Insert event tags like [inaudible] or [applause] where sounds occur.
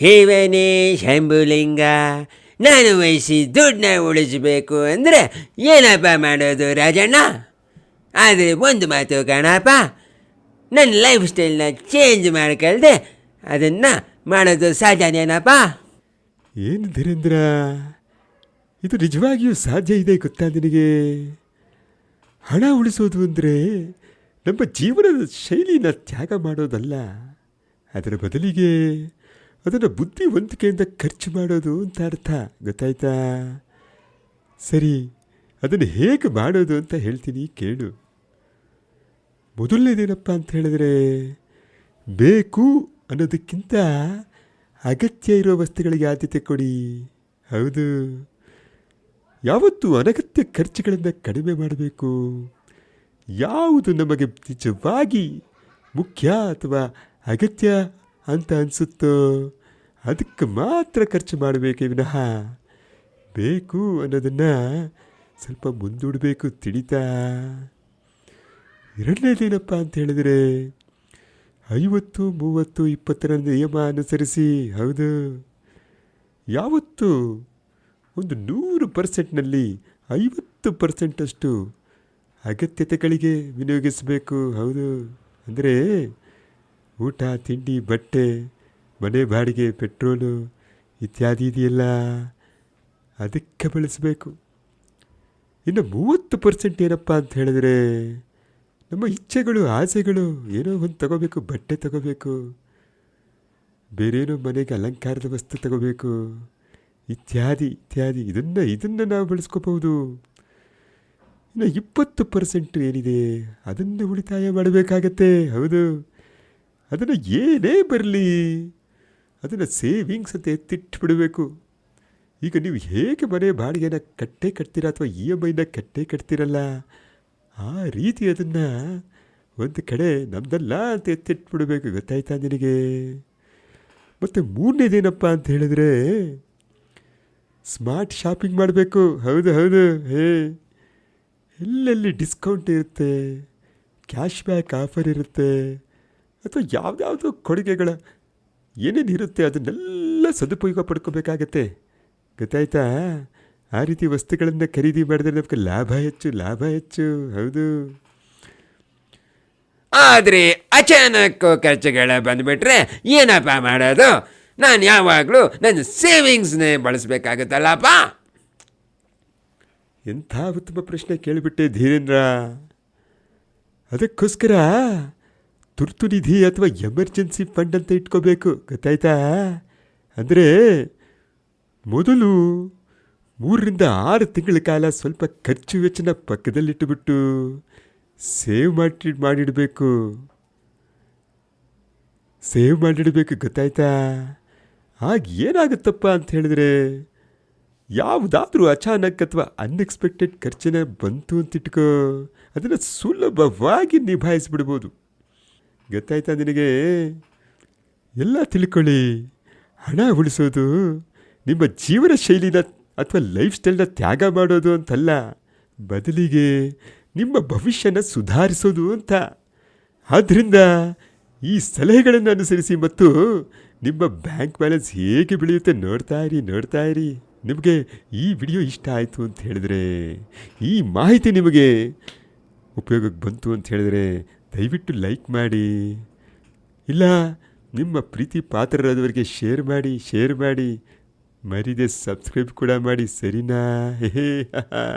ಶಿವನೇ ಶಂಭುಲಿಂಗ, ನಾನು ವಹಿಸಿ ದುಡ್ಡನ್ನ ಉಳಿಸಬೇಕು ಅಂದರೆ ಏನಪ್ಪ ಮಾಡೋದು ರಾಜಣ್ಣ? ಆದರೆ ಒಂದು ಮಾತು ಕಣಪ್ಪ, ನನ್ನ ಲೈಫ್ ಸ್ಟೈಲ್ನ ಚೇಂಜ್ ಮಾಡ್ಕೊಳ್ದೆ ಅದನ್ನು ಮಾಡೋದು ಸಾಧ್ಯನೇನಪ್ಪ? ಏನು ಧೀರೇಂದ್ರ? ಇದು ನಿಜವಾಗಿಯೂ ಸಾಧ್ಯ ಇದೆ ಗೊತ್ತಾ ನಿನಗೆ? ಹಣ ಉಳಿಸೋದು ಅಂದರೆ ನಮ್ಮ ಜೀವನದ ಶೈಲಿನ ತ್ಯಾಗ ಮಾಡೋದಲ್ಲ. ಅದರ ಬದಲಿಗೆ ಅದನ್ನು ಬುದ್ಧಿವಂತಿಕೆಯಿಂದ ಖರ್ಚು ಮಾಡೋದು ಅಂತ ಅರ್ಥ. ಗೊತ್ತಾಯ್ತಾ? ಸರಿ, ಅದನ್ನು ಹೇಗೆ ಮಾಡೋದು ಅಂತ ಹೇಳ್ತೀನಿ ಕೇಳು. ಮೊದಲನೇದೇನಪ್ಪ ಅಂತ ಹೇಳಿದ್ರೆ, ಬೇಕು ಅನ್ನೋದಕ್ಕಿಂತ ಅಗತ್ಯ ಇರೋ ವಸ್ತುಗಳಿಗೆ ಆದ್ಯತೆ ಕೊಡಿ. ಹೌದು. ಯಾವತ್ತು ಅನಗತ್ಯ ಖರ್ಚುಗಳನ್ನು ಕಡಿಮೆ ಮಾಡಬೇಕು. ಯಾವುದು ನಮಗೆ ನಿಜವಾಗಿ ಮುಖ್ಯ ಅಥವಾ ಅಗತ್ಯ ಅಂತ ಅನಿಸುತ್ತೋ ಅದಕ್ಕೆ ಮಾತ್ರ ಖರ್ಚು ಮಾಡಬೇಕೇ ವಿನಃ? ಬೇಕು ಅನ್ನೋದನ್ನು ಸ್ವಲ್ಪ ಮುಂದೂಡಬೇಕು ತಿಳಿತಾ? ಎರಡನೇದೇನಪ್ಪ ಅಂತ ಹೇಳಿದರೆ, ಐವತ್ತು, ಮೂವತ್ತು, ಇಪ್ಪತ್ತರ ನಿಯಮ ಅನುಸರಿಸಿ, ಹೌದು. ಯಾವತ್ತು ಒಂದು ನೂರು ಪರ್ಸೆಂಟ್ನಲ್ಲಿ ಐವತ್ತು ಪರ್ಸೆಂಟಷ್ಟು ಅಗತ್ಯತೆಗಳಿಗೆ ವಿನಿಯೋಗಿಸಬೇಕು, ಹೌದು. ಅಂದರೆ ಊಟ, ತಿಂಡಿ, ಬಟ್ಟೆ ಮನೆ ಬಾಡಿಗೆ, ಪೆಟ್ರೋಲು ಇತ್ಯಾದಿ ಇದೆಯಲ್ಲ? ಅದಕ್ಕೆ ಬಳಸಬೇಕು. ಇನ್ನು ಮೂವತ್ತು ಪರ್ಸೆಂಟ್ ಏನಪ್ಪ ಅಂತ ಹೇಳಿದ್ರೆ, ನಮ್ಮ ಇಚ್ಛೆಗಳು, ಆಸೆಗಳು ಏನೋ ಒಂದು ತಗೋಬೇಕು, ಬಟ್ಟೆ ತಗೋಬೇಕು, ಬೇರೇನೋ ಮನೆಗೆ ಅಲಂಕಾರದ ವಸ್ತು ತಗೋಬೇಕು, ಇತ್ಯಾದಿ ಇತ್ಯಾದಿ. ಇದನ್ನು ಇದನ್ನು ನಾವು ಬಳಸ್ಕೋಬಹುದು. ಇನ್ನು ಇಪ್ಪತ್ತು ಪರ್ಸೆಂಟ್ ಏನಿದೆ, ಅದನ್ನು ಉಳಿತಾಯ ಮಾಡಬೇಕಾಗತ್ತೆ. ಹೌದು. ಅದನ್ನು ಏನೇ ಬರಲಿ ಅದನ್ನು ಸೇವಿಂಗ್ಸ್ ಅಂತ ಎತ್ತಿಟ್ಟು ಬಿಡಬೇಕು. ಈಗ ನೀವು ಹೇಗೆ ಮನೆ ಬಾಡಿಗೆನ ಕಟ್ಟೆ ಕಟ್ತೀರಾ ಅಥವಾ ಇ ಎಂ ಐನ ಕಟ್ಟೆ ಕಟ್ತೀರಲ್ಲ, ಆ ರೀತಿ ಅದನ್ನು ಒಂದು ಕಡೆ ನಮ್ದಲ್ಲ ಅಂತ ಎತ್ತಿಟ್ಬಿಡ್ಬೇಕು ಗೊತ್ತಾಯ್ತಾ ನಿನಗೆ? ಮತ್ತು ಮೂರನೇದೇನಪ್ಪ ಅಂತ ಹೇಳಿದ್ರೆ, ಸ್ಮಾರ್ಟ್ ಶಾಪಿಂಗ್ ಮಾಡಬೇಕು. ಹೌದು ಹೌದು, ಹೇ. ಎಲ್ಲೆಲ್ಲಿ ಡಿಸ್ಕೌಂಟ್ ಇರುತ್ತೆ, ಕ್ಯಾಶ್ ಬ್ಯಾಕ್ ಆಫರ್ ಇರುತ್ತೆ, ಅಥವಾ ಯಾವುದ್ಯಾವುದೋ ಕೊಡುಗೆಗಳ ಏನೇನು ಇರುತ್ತೆ ಅದನ್ನೆಲ್ಲ ಸದುಪಯೋಗ ಪಡ್ಕೋಬೇಕಾಗತ್ತೆ ಗೊತ್ತಾಯ್ತಾ? ಆ ರೀತಿ ವಸ್ತುಗಳನ್ನು ಖರೀದಿ ಮಾಡಿದ್ರೆ ನಮಗೆ ಲಾಭ ಹೆಚ್ಚು ಲಾಭ ಹೆಚ್ಚು. ಹೌದು. ಆದರೆ ಅಚಾನಕ್ ಖರ್ಚುಗಳ ಬಂದುಬಿಟ್ರೆ ಏನಪ್ಪ ಮಾಡೋದು? ನಾನು ಯಾವಾಗಲೂ ನನ್ನ ಸೇವಿಂಗ್ಸ್ನೇ ಬಳಸಬೇಕಾಗುತ್ತಲ್ಲಪ್ಪ? ಎಂಥ ಉತ್ತಮ ಪ್ರಶ್ನೆ ಕೇಳಿಬಿಟ್ಟೆ ಧೀರೇಂದ್ರ. ಅದಕ್ಕೋಸ್ಕರ ತುರ್ತು ನಿಧಿ ಅಥವಾ ಎಮರ್ಜೆನ್ಸಿ ಫಂಡ್ ಅಂತ ಇಟ್ಕೋಬೇಕು, ಗೊತ್ತಾಯ್ತಾ? ಅಂದರೆ ಮೊದಲು ಮೂರರಿಂದ ಆರು ತಿಂಗಳ ಕಾಲ ಸ್ವಲ್ಪ ಖರ್ಚು ವೆಚ್ಚನ ಪಕ್ಕದಲ್ಲಿಟ್ಟುಬಿಟ್ಟು ಸೇವ್ ಮಾಡಿ, ಮಾಡಿಡಬೇಕು. ಸೇವ್ ಮಾಡಿಡಬೇಕು, ಗೊತ್ತಾಯ್ತಾ? ಆಗ ಏನಾಗುತ್ತಪ್ಪ ಅಂತ ಹೇಳಿದ್ರೆ, ಯಾವುದಾದ್ರೂ ಅಚಾನಕ್ ಅಥವಾ ಅನ್ಎಕ್ಸ್ಪೆಕ್ಟೆಡ್ ಖರ್ಚನ ಬಂತು ಅಂತ ಇಟ್ಕೋ. ಅದನ್ನು ಸುಲಭವಾಗಿ ನಿಭಾಯಿಸ್ಬಿಡ್ಬೋದು. ಗೊತ್ತಾಯ್ತಾ ನಿನಗೆ ಎಲ್ಲ ತಿಳ್ಕೊಳ್ಳಿ. ಹಣ ಉಳಿಸೋದು ನಿಮ್ಮ ಜೀವನ ಶೈಲಿನ ಅಥವಾ ಲೈಫ್ ಸ್ಟೈಲ್ನ ತ್ಯಾಗ ಮಾಡೋದು ಅಂತಲ್ಲ. ಬದಲಿಗೆ ನಿಮ್ಮ ಭವಿಷ್ಯನ ಸುಧಾರಿಸೋದು ಅಂತ. ಆದ್ದರಿಂದ ಈ ಸಲಹೆಗಳನ್ನು ಅನುಸರಿಸಿ ಮತ್ತು ನಿಮ್ಮ ಬ್ಯಾಂಕ್ ಬ್ಯಾಲೆನ್ಸ್ ಹೇಗೆ ಬೆಳೆಯುತ್ತೆ ನೋಡ್ತಾ ಇರಿ ನೋಡ್ತಾ ಇರಿ. ನಿಮಗೆ ಈ ವಿಡಿಯೋ ಇಷ್ಟ ಆಯಿತು ಅಂತ ಹೇಳಿದ್ರೆ, ಈ ಮಾಹಿತಿ ನಿಮಗೆ ಉಪಯೋಗಕ್ಕೆ ಬಂತು ಅಂತ ಹೇಳಿದ್ರೆ ದಯವಿಟ್ಟು ಲೈಕ್ ಮಾಡಿ. ಇಲ್ಲ, ನಿಮ್ಮ ಪ್ರೀತಿ ಪಾತ್ರರಾದವರಿಗೆ ಶೇರ್ ಮಾಡಿ ಶೇರ್ ಮಾಡಿ. ಮರಿದೆ ಸಬ್ಸ್ಕ್ರೈಬ್ ಕೂಡ ಮಾಡಿ, ಸರಿನಾ? ಹೇ [laughs]